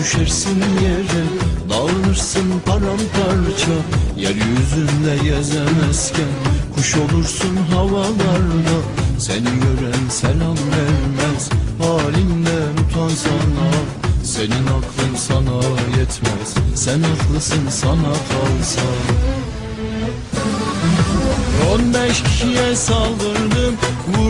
düşersin yere Dağılırsın paramparça. Yeryüzünde gezemezken Kuş olursun havalarda. Seni gören selam vermez Halinden utansana Senin aklın sana yetmez Sen haklısın sana kalsa. On beş kişiye saldırdım Vurdum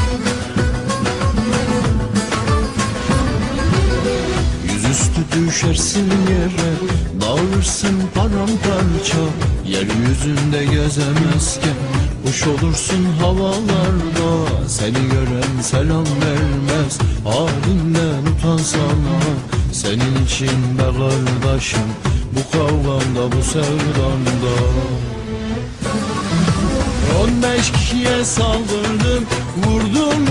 düşersin yere Dağılırsın paramparça. Yeryüzünde gezemezken Kuş olursun havalarda. Seni gören selam vermez Halinden utansana Senin için be kardeşim Bu kavgamda bu sevdamda On beş kişiye saldırdım Vurdum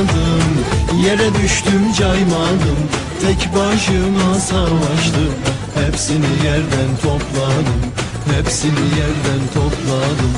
Yere düştüm caymadım Tek başıma savaştım. Hepsini yerden topladım. Hepsini yerden topladım